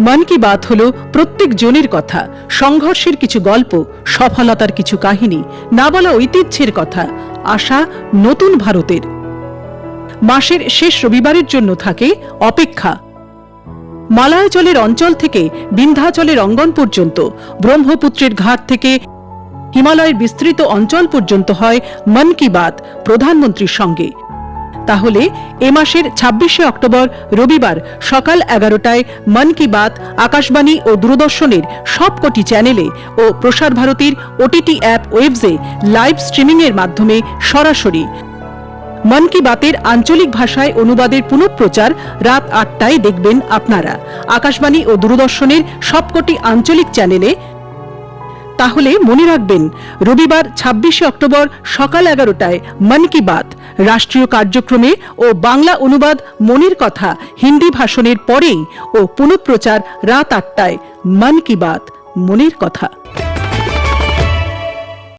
মন কি বাত হল প্রত্যেক জনের কথা, সংঘর্ষের কিছু গল্প, সফলতার কিছু কাহিনী, না বলা ঐতিহ্যের কথা, আশা নতুন ভারতের। মাসের শেষ রবিবারের জন্য থাকে অপেক্ষা। মালায়াচলের অঞ্চল থেকে বিন্ধ্যাচলের অঙ্গন পর্যন্ত, ব্রহ্মপুত্রের ঘাট থেকে হিমালয়ের বিস্তৃত অঞ্চল পর্যন্ত হয় মন কি বাত প্রধানমন্ত্রীর সঙ্গে। তাহলে এ মাসের ছাব্বিশে অক্টোবর রবিবার সকাল এগারোটায় মন কি বাত, আকাশবাণী ও দূরদর্শনের সবকটি চ্যানেলে ও প্রসার ভারতীর ওটিটি অ্যাপ ওয়েবসে লাইভ স্ট্রিমিংয়ের মাধ্যমে সরাসরি। মন কি বাতের আঞ্চলিক ভাষায় অনুবাদের পুনঃপ্রচার রাত আটটায় দেখবেন আপনারা। আকাশবাণী ও দূরদর্শনের সবকটি আঞ্চলিক চ্যানেলে তাহলে মনে রাখবেন, রবিবার ছাব্বিশে অক্টোবর সকাল এগারোটায় মন কি বাত, রাষ্ট্রীয় কার্যক্রমে ও বাংলা অনুবাদ মনির কথা হিন্দি ভাষণের পরেই ও পুনঃপ্রচার রাত আটটায় মন কি বাত, মনির কথা।